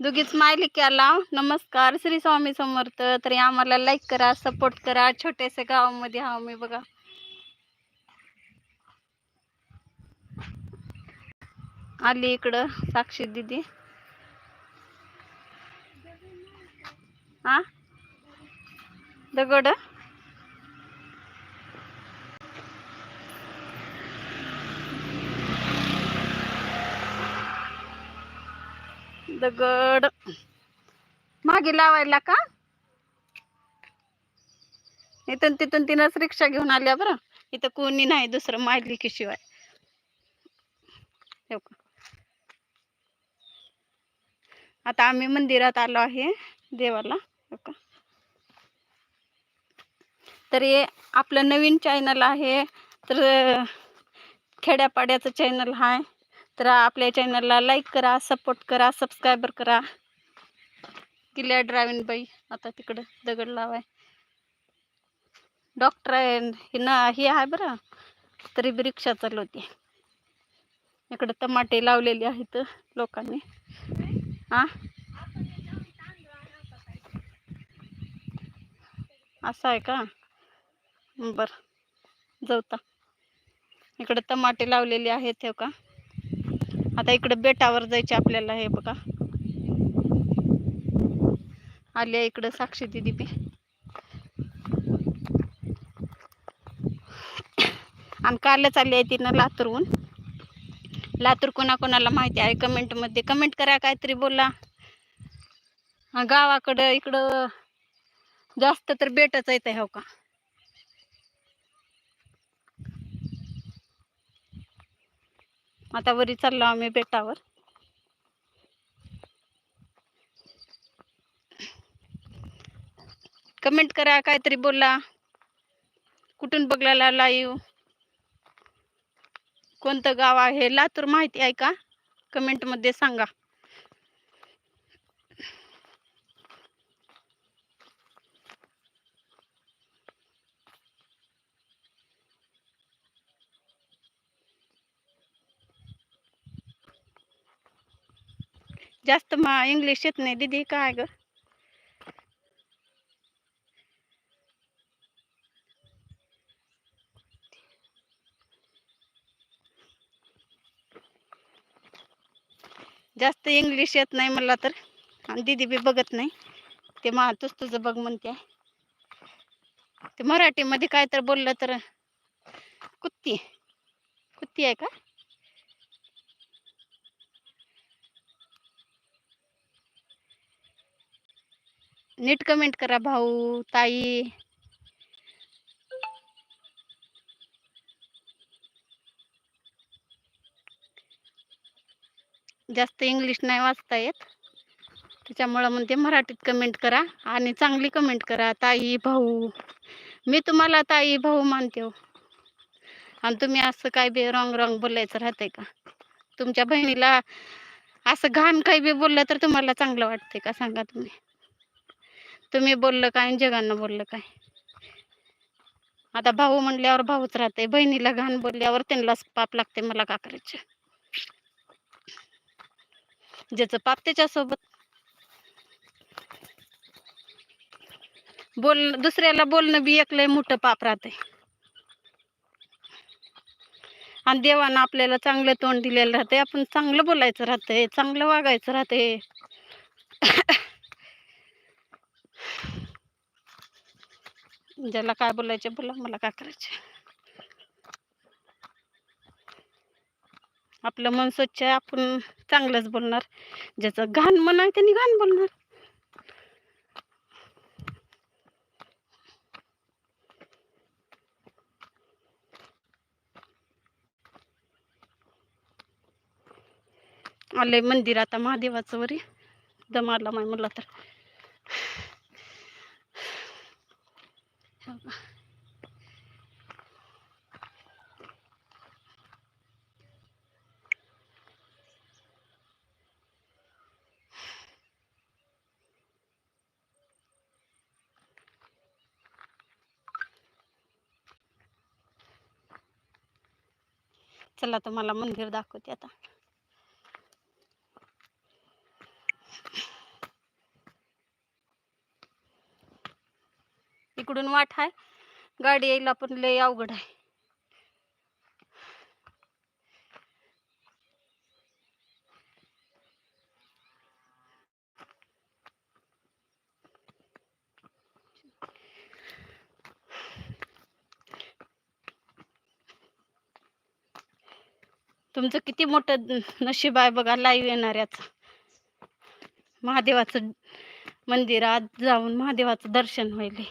दोघी स्माइली केला. नमस्कार श्री स्वामी समर्थ. तरी आम्हाला लाईक करा सपोर्ट करा. छोट्याशा गावामध्ये हा मी बघा. आली इकडं साक्षी दिदी. हा दगड? दगड मागे लावायला का? इथून तिथून तिनंच रिक्षा घेऊन आल्या बरं. इथं कोणी नाही दुसरं मारली शिवाय. हो का. आता आम्ही मंदिरात आलो आहे देवाला. हो का तर हे आपलं नवीन चॅनल आहे. तर खेड्यापाड्याचं चॅनल आहे तर आपल्या चॅनलला लाईक करा सपोर्ट करा सबस्क्रायबर करा. किल्ल्या ड्रायविंग बाई आता तिकडं दगड लावाय. डॉक्टर आहे हे ना हे आहे बरं. तरी बी रिक्षा चालवते. इकडं टमाटे लावलेले आहेत लोकांनी. हा असं आहे का? बरं. जवता इकडं टमाटे लावलेले आहेत ठेव का? आता इकडं बेटावर जायचे आपल्याला हे बघा. आले इकडं साक्षी दिदी बी. आणि कालच आली आहे तिनं लातूरहून. लातूर कोणाकोणाला माहिती आहे? कमेंटमध्ये कमेंट करा काहीतरी बोला. गावाकडं इकडं जास्त तर बेटच येत आहे हो का? आता वरी चाललो आम्ही बेटावर. कमेंट करा काहीतरी बोला. कुठून बघला लाईव्ह कोणतं गाव आहे? लातूर माहिती आहे का? कमेंटमध्ये सांगा. जास्त मा इंग्लिश येत नाही दीदी काय ग? जास्त इंग्लिश येत नाही मला तर. आणि दीदी बी बघत नाही. ते मा तुझ तुझं बघ म्हणते. ते मराठीमध्ये काय तर बोललं तर कुत्ती. कुत्ती आहे का? नीट कमेंट करा भाऊ ताई. जास्त इंग्लिश नाही वाचता येत. त्याच्यामुळं म्हणते मराठीत कमेंट करा आणि चांगली कमेंट करा. ताई भाऊ. मी तुम्हाला ताई भाऊ मानते हो. आणि तुम्ही असं काय बी रॉंग रॉंग बोलायचं राहतंय का? तुमच्या बहिणीला असं घाण काही बी बोललं तर तुम्हाला चांगलं वाटतंय का? सांगा तुम्ही. तुम्ही बोललं काय आणि जगांना बोललं काय? आता भाऊ म्हणल्यावर भाऊच राहते बहिणीला घाण बोलल्यावर त्यांनाच पाप लागते मला का करायचं? ज्याचं पाप त्याच्यासोबत. बोल दुसऱ्याला बोलणं बी एक लय मोठं पाप राहते आणि देवानं आपल्याला चांगलं तोंड दिलेलं राहते आपण चांगलं बोलायचं राहते चांगलं वागायचं राहते ज्याला काय बोलायचे बोला मला काय करायचे आपलं मन स्वच्छ आहे आपण चांगलंच बोलणार. ज्याचं घाण मन आहे त्यांनी घाण बोलणार. आले मंदिर आता महादेवाचं वरी. दमाला माय मला तर. चला तुम्हाला मंदिर दाखवते आता. इकडून वाट आहे गाडी यायला पण लय अवघड आहे तुमचं किती मोठं नशीब आहे बघा लाईव्ह येणाऱ्याचं महादेवाचं मंदिरात जाऊन महादेवाचं दर्शन व्हायले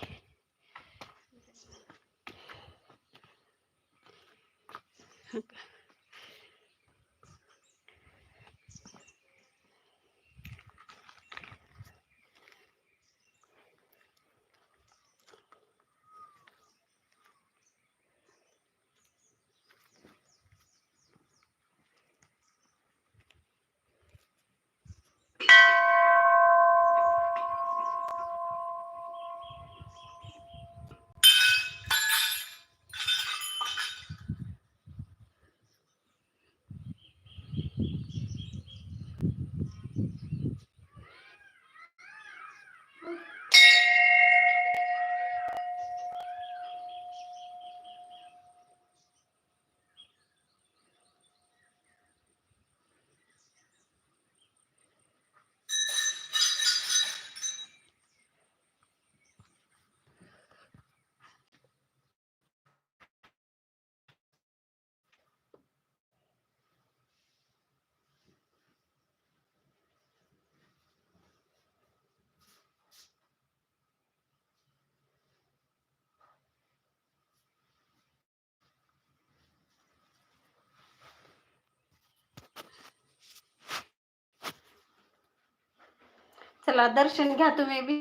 चला दर्शन घ्या तुम्ही बी.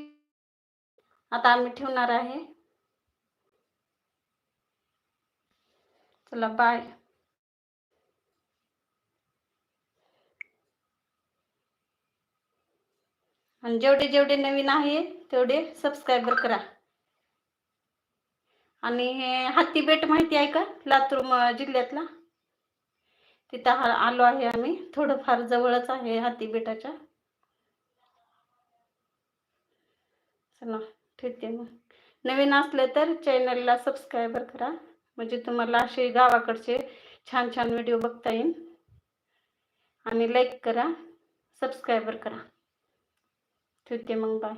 आता आम्ही ठेवणार आहे. चला बाय आणि जेवढे जेवढे नवीन आहे तेवढे सबस्क्रायबर करा. आणि हे हत्ती बेट माहिती आहे का? लातूर जिल्ह्यातला? तिथं हा आलो आहे आम्ही. थोडंफार जवळच आहे हत्ती बेटाच्या. चला ठेवते मग. नवीन असले तर चॅनलला सबस्क्रायबर करा. म्हणजे तुम्हाला असे गावाकडचे छान छान व्हिडिओ बघता येईल आणि लाईक करा सबस्क्राईबर करा. ठेवते मग बाय